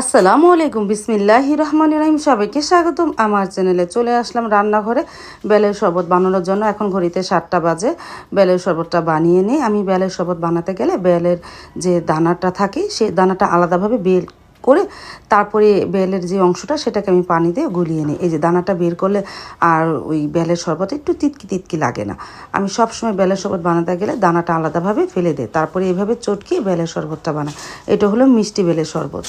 আসসালামু আলাইকুম, বিসমিল্লাহি রহমান রহিম। সবাইকে স্বাগতম। আমার চ্যানেলে চলে আসলাম রান্নাঘরে। বেলের শরবত বানানোর জন্য এখন ঘড়িতে সাতটা বাজে। বেলের শরবতটা বানিয়ে নিই। আমি বেলের শরবত বানাতে গেলে বেলের যে দানাটা থাকে সেই দানাটা আলাদাভাবে বের করে তারপরে বেলের যে অংশটা, সেটাকে আমি পানি দিয়ে গুলিয়ে নিই। এই যে দানাটা বের করলে আর ওই বেলের শরবত একটু তিতকি তিতকি লাগে না। আমি সবসময় বেলের শরবত বানাতে গেলে দানাটা আলাদাভাবে ফেলে দিই। তারপরে এভাবে চটকিয়ে বেলের শরবতটা বানাই। এটা হলো মিষ্টি বেলের শরবত।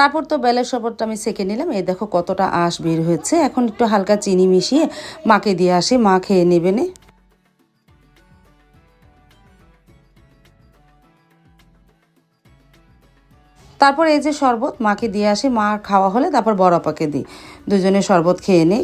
তারপর তো বেলের শরবতটা আমি সেঁকে নিলাম। এই দেখো কতটা আঁশ বের হয়েছে। এখন একটু হালকা চিনি মিশিয়ে মাকে দিয়ে আসি। মা খেয়ে নেবে নে। তারপর এই যে শরবত, মাকে দিয়ে আসি। মা খাওয়া হলে তারপর বড় আপাকে দিই। দুজনে শরবত খেয়ে নিই।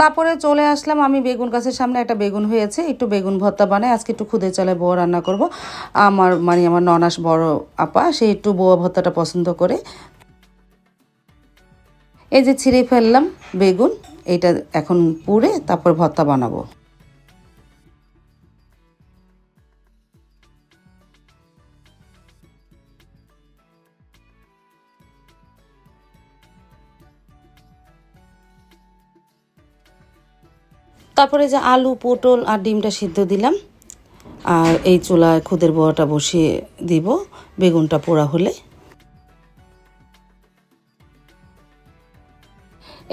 তারপরে চলে আসলাম, আমি বেগুন গাছের সামনে একটা বেগুন হয়েছে, একটু বেগুন ভর্তা বানাই, আজকে একটু খুদে চলে বউ রান্না করব। আমার মানে আমার ননাস বড় আপা, সে একটু বোয়া ভর্তাটা পছন্দ করে। এই যে ছিঁড়ে ফেললাম বেগুন, এটা এখন পুড়ে তারপর ভর্তা বানাবো। তারপরে যে আলু, পটল আর ডিমটা সিদ্ধ দিলাম। আর এই চুলায় খুদের বড়াটা বসিয়ে দিব, বেগুনটা পোড়া হলে।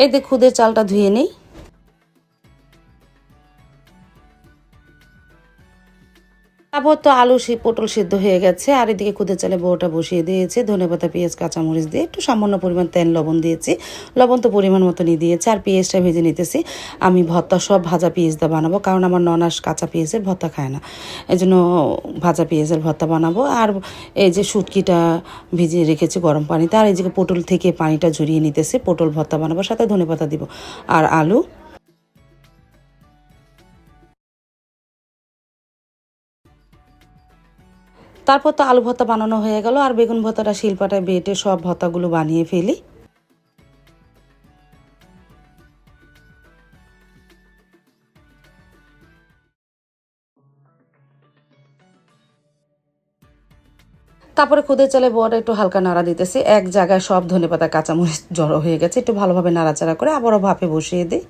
এই যে খুদের চালটা ধুয়ে নেই। তারপর তো আলু সে পটল সিদ্ধ হয়ে গেছে, আর এদিকে খুদে চালে বউটা বসিয়ে দিয়েছে, ধনে পাতা, পেঁয়াজ, কাঁচামরিচ দিয়ে একটু সামান্য পরিমাণ তেল, লবণ দিয়েছি। লবণ তো পরিমাণ মতনই দিয়েছে, আর পেঁয়াজটা ভেজে নিতেছি। আমি ভর্তা সব ভাজা পেঁয়াজ দিয়ে বানাবো, কারণ আমার ননাস কাঁচা পেঁয়াজের ভর্তা খায় না। এই জন্য ভাজা পেঁয়াজের ভর্তা বানাবো, আর এই যে শুটকিটা ভিজিয়ে রেখেছি গরম পানিতে, আর এই যে পটল থেকে পানিটা ঝরিয়ে নিতেছি, পটল ভর্তা বানাবো, সাথে ধনে পাতা দিব, আর আলু তারপর তো আলু ভর্তা বানানো হয়ে গেল, আর বেগুন ভর্তাটা শিলপাটায় বেটে সব ভর্তাগুলো বানিয়ে ফেলি। তারপরে খুদে চালে বড় একটু হালকা নাড়া দিতেছি, এক জায়গায় সব ধনে পাতা কাঁচামরিচ জড়ো হয়ে গেছে, একটু ভালোভাবে নাড়াচাড়া করে আবারও ভাপে বসিয়ে দিই।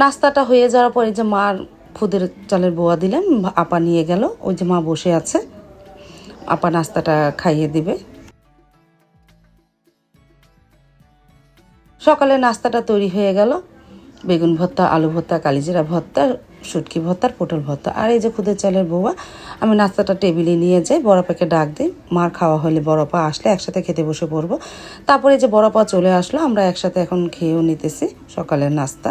নাস্তাটা হয়ে যাওয়ার পরে যে মার খুদের চালের বোয়া দিলেন আপা নিয়ে গেল, ওই যে মা বসে আছে। আপা নাস্তাটা খাইয়ে দিবে। সকালে নাস্তাটা তৈরি হয়ে গেল। বেগুন ভর্তা, আলু ভর্তা, কালিজিরা ভর্তা, শুটকি ভর্তার পটল ভর্তা। আর এই যে খুদের চালের বউয়া আমি নাস্তাটা টেবিলে নিয়ে যাই বড়পাকে ডাক দিই। মার খাওয়া হলে বড়পা আসলে একসাথে খেতে বসে পড়ব। তারপরে যে বড়পা চলে আসলো, আমরা একসাথে এখন খেয়েও নিতেছি সকালের নাস্তা।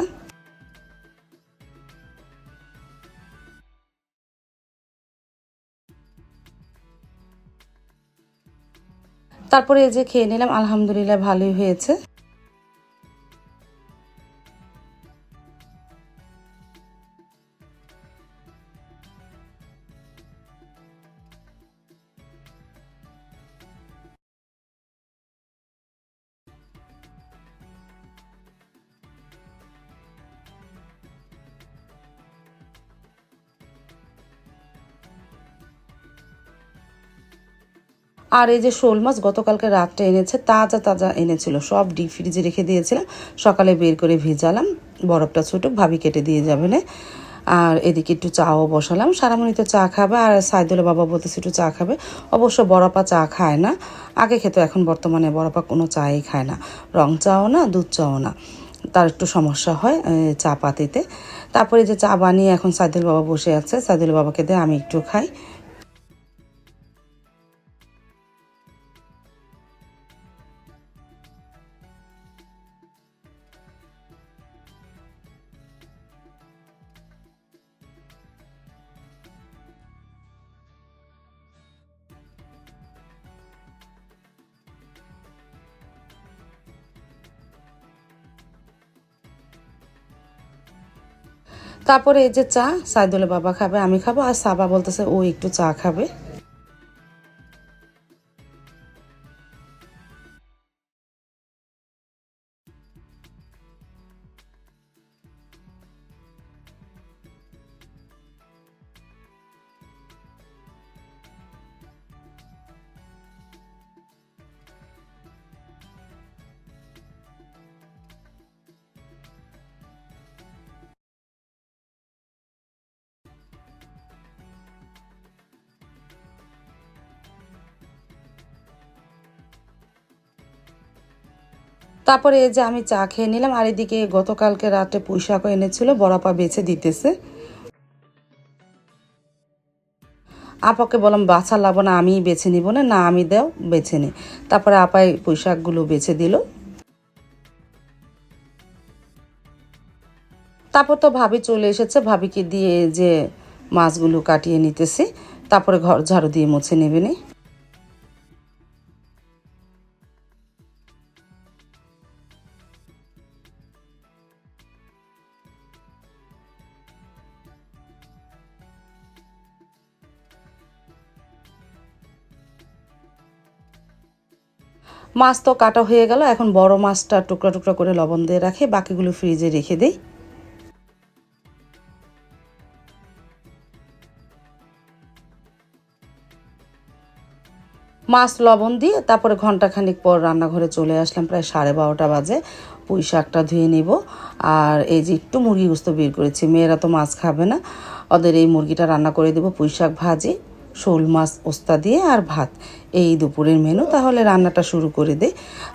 তারপরে এই যে খেয়ে নিলাম আলহামদুলিল্লাহ ভালোই হয়েছে। আর এই যে শোল মাছ গতকালকে রাত্রে এনেছে, তাজা তাজা এনেছিল। সব ডিপ ফ্রিজে রেখে দিয়েছিলাম। সকালে বের করে ভেজালাম। বরফটা ছোটো ভাবি কেটে দিয়ে যাবে না। আর এদিকে একটু চাও বসালাম। সারামণি তো চা খাবে আর সাইদুল বাবা বলতেছে একটু চা খাবে। অবশ্য বড়পা চা খায় না। আগে খেতো, এখন বর্তমানে বড়পা কোনো চাই খায় না। রং চাও না, দুধ চাও না। তার একটু সমস্যা হয় চা পাতিতে। তারপরে যে চা বানিয়ে এখন সাইদুল বাবা বসে আছে। সাইদুল বাবাকে দিয়ে আমি একটু খাই। তারপরে এই যে চা, সাইদুলের বাবা খাবে, আমি খাব। আর সাবা বলতেছে, ও একটু চা খাবে। তারপরে এই যে আমি চা খেয়ে নিলাম, আর এদিকে গতকালকে রাতে পুঁইশাকও এনেছিল বড়াপা বেছে দিতেছে। আপাকে বললাম, বাছা লাবো না আমি বেছে নিব না। না, আমি দাও, বেছে নি। তারপরে আপাই পুঁইশাকগুলো বেছে দিল। তারপর তো ভাবি চলে এসেছে, ভাবিকে দিয়ে যে মাছগুলো কাটিয়ে নিতেছি। তারপরে ঘর ঝাড়ু দিয়ে মুছে নেবে নি। মাছ তো কাটা হয়ে গেল, এখন বড় মাছটা টুকরা টুকরা করে লবণ দিয়ে রাখে, বাকিগুলো ফ্রিজে রেখে দেই। মাছ লবণ দিয়ে তারপরে ঘন্টাখানিক পর রান্নাঘরে চলে আসলাম, প্রায় সাড়ে বারোটা বাজে, পুঁই শাকটা ধুয়ে নিব। আর এই যে একটু মুরগি গুস্ত বের করেছি, মেয়েরা তো মাছ খাবে না, ওদের এই মুরগিটা রান্না করে দেবো, পুঁই শাক ভাজি। শোল মাছ, ওস্তা দিয়ে আর ভাত। এই দুপুরের মেনু তাহলে রান্নাটা শুরু করে দে।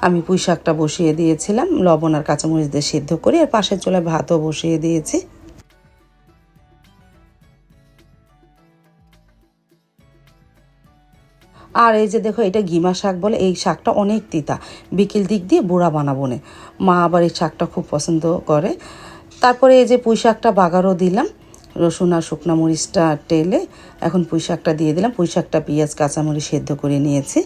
আমি পুঁই শাকটা বসিয়ে দিয়েছিলাম, লবণ আর কাঁচামরিচ দিয়ে সিদ্ধ করি, আর পাশের চুলায় ভাতও বসিয়ে দিয়েছি। আর এই যে দেখো, এটা গিমা শাক বলে, এই শাকটা অনেক তিতা। বিকেল দিক দিয়ে বুড়া বানাবো মা আবার এই শাকটা খুব পছন্দ করে। তারপরে এই যে পুঁই শাকটা বাগারও দিলাম। রসুন আর শুকনা মরিচটা টেলে এখন পুঁই শাকটা দিয়ে দিলাম। পুঁই শাকটা পেঁয়াজ, কাঁচামরিচ সেদ্ধ করে নিয়েছি।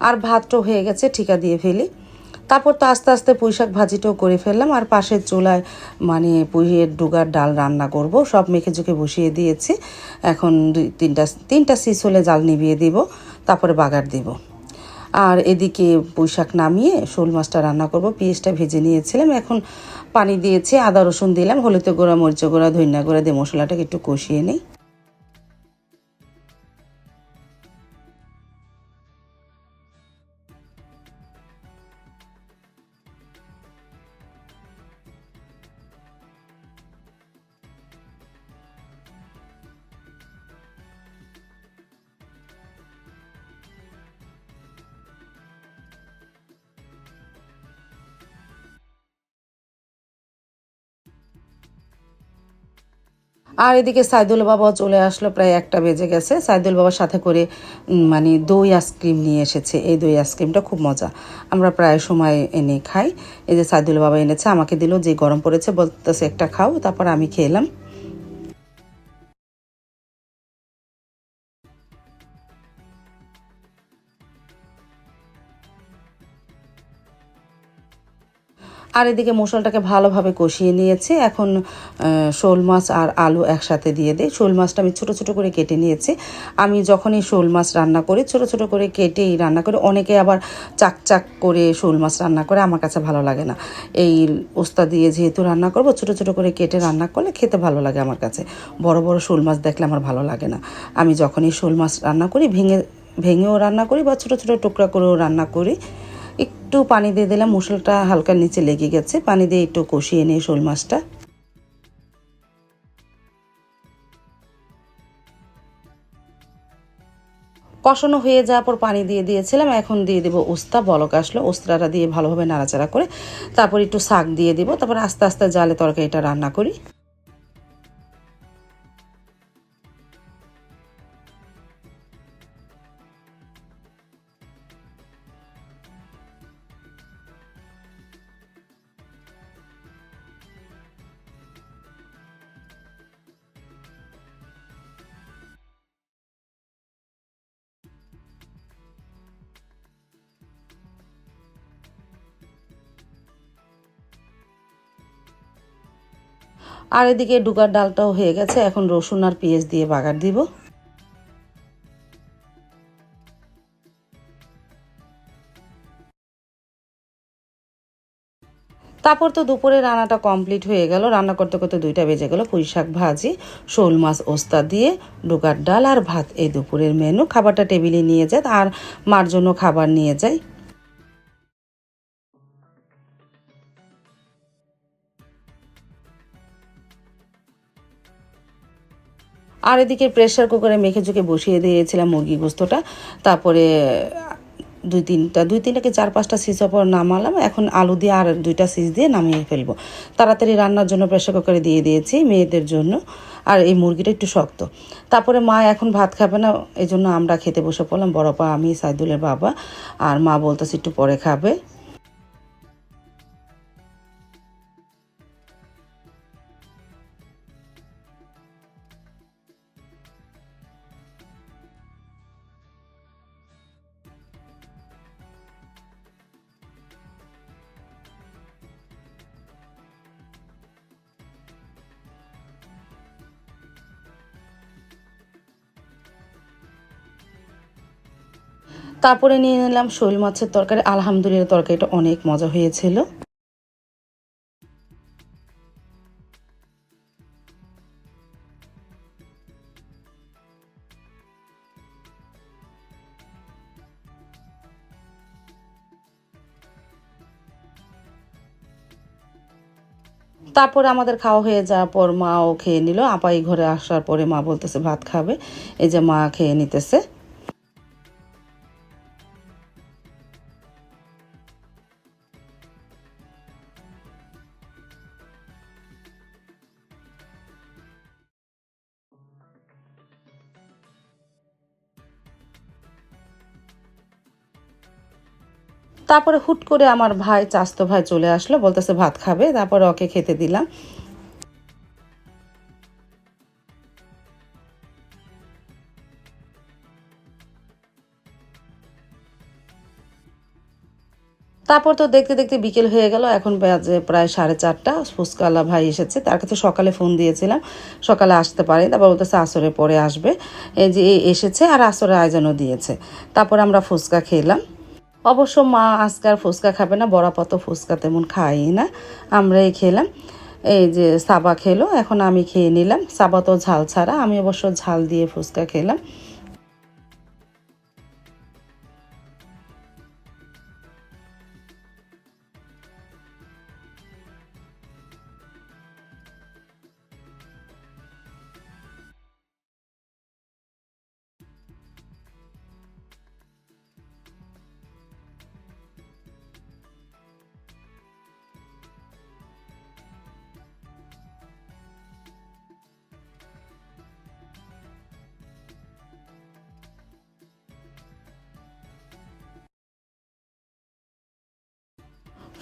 আর ভাতটা হয়ে গেছে, ঠিকা দিয়ে ফেলি। তারপর তো আস্তে আস্তে পুঁইশাক ভাজিটাও করে ফেললাম, আর পাশের চুলায় মানে পুঁইয়ের ডুগার ডাল রান্না করব। সব মেখে চুকে বসিয়ে দিয়েছি। এখন দুই, তিনটা তিনটা সিস হলে জাল নিভিয়ে দিব, তারপরে বাগার দিব। আর এদিকে পুঁইশাক নামিয়ে শোল মাছটা রান্না করব। পেঁয়াজটা ভেজে নিয়েছিলাম, এখন পানি দিয়েছি, আদা রসুন দিলাম, হলুদ গুঁড়া মরিচ গুঁড়া, ধনিয়া গুঁড়া দিয়ে মশলাটাকে একটু কষিয়ে নিই। আর এদিকে সাইদুল বাবাও চলে আসলো, প্রায় একটা বেজে গেছে। সাইদুল বাবার সাথে করে মানে দই আইসক্রিম নিয়ে এসেছে। এই দই আইসক্রিমটা খুব মজা। আমরা প্রায় সময় এনে খাই। এই যে সাইদুল বাবা এনেছে, আমাকে দিল, যে গরম পড়েছে বলতেছে, একটা খাও, তারপর আমি খেলাম। আর এদিকে মশলাটাকে ভালোভাবে কষিয়ে নিয়েছি। এখন শোল মাছ আর আলু একসাথে দিয়ে দিই। শোল মাছটা আমি ছোট ছোট করে কেটে নিয়েছি। আমি যখনই শোল মাছ রান্না করি, ছোট ছোট করে কেটেই রান্না করি। অনেকে আবার চাক চাক করে শোল মাছ রান্না করে, আমার কাছে ভালো লাগে না। এই ওস্তা দিয়ে যেহেতু রান্না করব, ছোট ছোট করে কেটে রান্না করলে খেতে ভালো লাগে আমার কাছে। বড় বড় শোল মাছ দেখলে আমার ভালো লাগে না। আমি যখনই শোল মাছ রান্না করি, ভেঙে, ভেঙেও রান্না করি বা ছোট ছোট টুকরা করেও রান্না করি। একটু পানি দিয়ে দিলাম, মশলাটা হালকা নিচে লেগে গেছে। পানি দিয়ে একটু কষিয়ে নিই শোল মাছটা। কষানো হয়ে যাওয়ার পর পানি দিয়ে দিয়েছিলাম, এখন দিয়ে দেবো উস্তা, বলক আসলো। উস্তাটা দিয়ে ভালোভাবে নাড়াচাড়া করে তারপর একটু শাক দিয়ে দিব, তারপর আস্তে আস্তে জালে তরকারিটা রান্না করি। আর এদিকে ডুগার ডালটাও হয়ে গেছে, এখন রসুন আর পেঁয়াজ দিয়ে বাগার দিব। তারপর তো দুপুরে রান্নাটা কমপ্লিট হয়ে গেল। রান্না করতে করতে দুইটা বেজে গেল। পুঁই শাক ভাজি, শোল মাছ ওস্তা দিয়ে ডুগার ডাল আর ভাত। এই দুপুরের মেনু খাবারটা টেবিলে নিয়ে যায় আর মার জন্য খাবার নিয়ে যায়। আর এদিকে প্রেশার কুকারে মেখে চুকে বসিয়ে দিয়েছিলাম মুরগি গোস্তটা। তারপরে দুই তিনটা, দুই তিনটাকে চার পাঁচটা সিজ পর নামালাম। এখন আলু দিয়ে আর দুইটা সিজ দিয়ে নামিয়ে ফেলব। তাড়াতাড়ি রান্নার জন্য প্রেশার কুকারে দিয়ে দিয়েছি মেয়েদের জন্য। আর এই মুরগিটা একটু শক্ত। তারপরে মা এখন ভাত খাবে না, এই জন্য আমরা খেতে বসে পড়লাম। বড় পা, আমি, সাইদুলের বাবা। আর মা বলতেছে একটু পরে খাবে। তারপরে নিয়ে নিলাম শোল মাছের তরকারি। আলহামদুলিল্লাহ, তরকারিটা অনেক মজা হয়েছিল। তারপর আমাদের খাওয়া হয়ে যাওয়ার পর মাও খেয়ে নিল। আপাই ঘরে আসার পরে মা বলতেছে, ভাত খাবে। এই যে মা খেয়ে নিতেছে। তারপরে হুট করে আমার ভাই, চাস্তো ভাই চলে আসলো, বলতেছে, ভাত খাবে? তারপরে ওকে খেতে দিলাম। তারপর তো দেখতে দেখতে বিকেল হয়ে গেল, এখন বাজে প্রায় সাড়ে চারটা। ফুচকালা ভাই এসেছে, তার কাছে সকালে ফোন দিয়েছিলাম, সকালে আসতে পারে তারপর বলতেছে, আসরে পরে আসবে। এই যে এসেছে আর আসরে আয়োজনও দিয়েছে। তারপর আমরা ফুচকা খেলাম। অবশ্য মা আজকার ফুচকা খাবে না বড়াপত ফুচকা তেমন খাই না। আমরাই খেলাম। এই যে সাবা খেলো, এখন আমি খেয়ে নিলাম। সাবা তো ঝাল ছাড়া, আমি অবশ্য ঝাল দিয়ে ফুচকা খেলাম।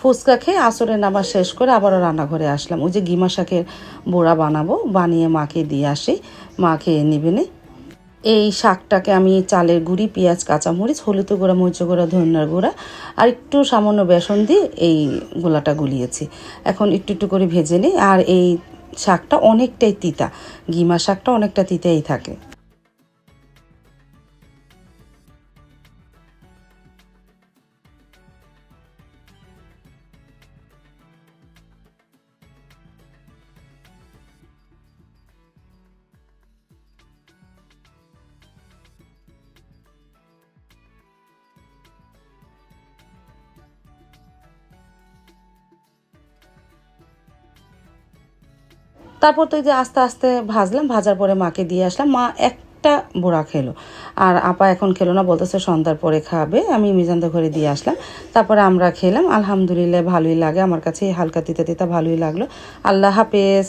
ফুচকা খেয়ে আসরের নামাজ শেষ করে আবারও রান্নাঘরে আসলাম। ওই যে গিমা শাকের বোড়া বানাবো, বানিয়ে মাকে দিয়ে আসি। মা খেয়ে নিবে নে। এই শাকটাকে আমি চালের গুঁড়ি, পেঁয়াজ, কাঁচামরিচ, হলুদ গুঁড়া, মরিচ গুঁড়া, ধনিয়ার গুঁড়া আর একটু সামান্য বেসন দিয়ে এই গোলাটা গুলিয়েছি। এখন একটু একটু করে ভেজে নিই। আর এই শাকটা অনেকটাই তিতা। গিমা শাকটা অনেকটা তিতাই থাকে। তারপর তো যে আস্তে আস্তে ভাজলাম, ভাজার পরে মাকে দিয়ে আসলাম। মা একটা বোড়া খেলো। আর আপা এখন খেলো না, বলতেছে সন্ধ্যার পরে খাবে। আমি মিজানদের ঘরে দিয়ে আসলাম। তারপরে আমরা খেলাম। আলহামদুলিল্লাহ ভালোই লাগে। আমার কাছে হালকা তিতা তিতা ভালোই লাগল। আল্লাহ হাফেজ।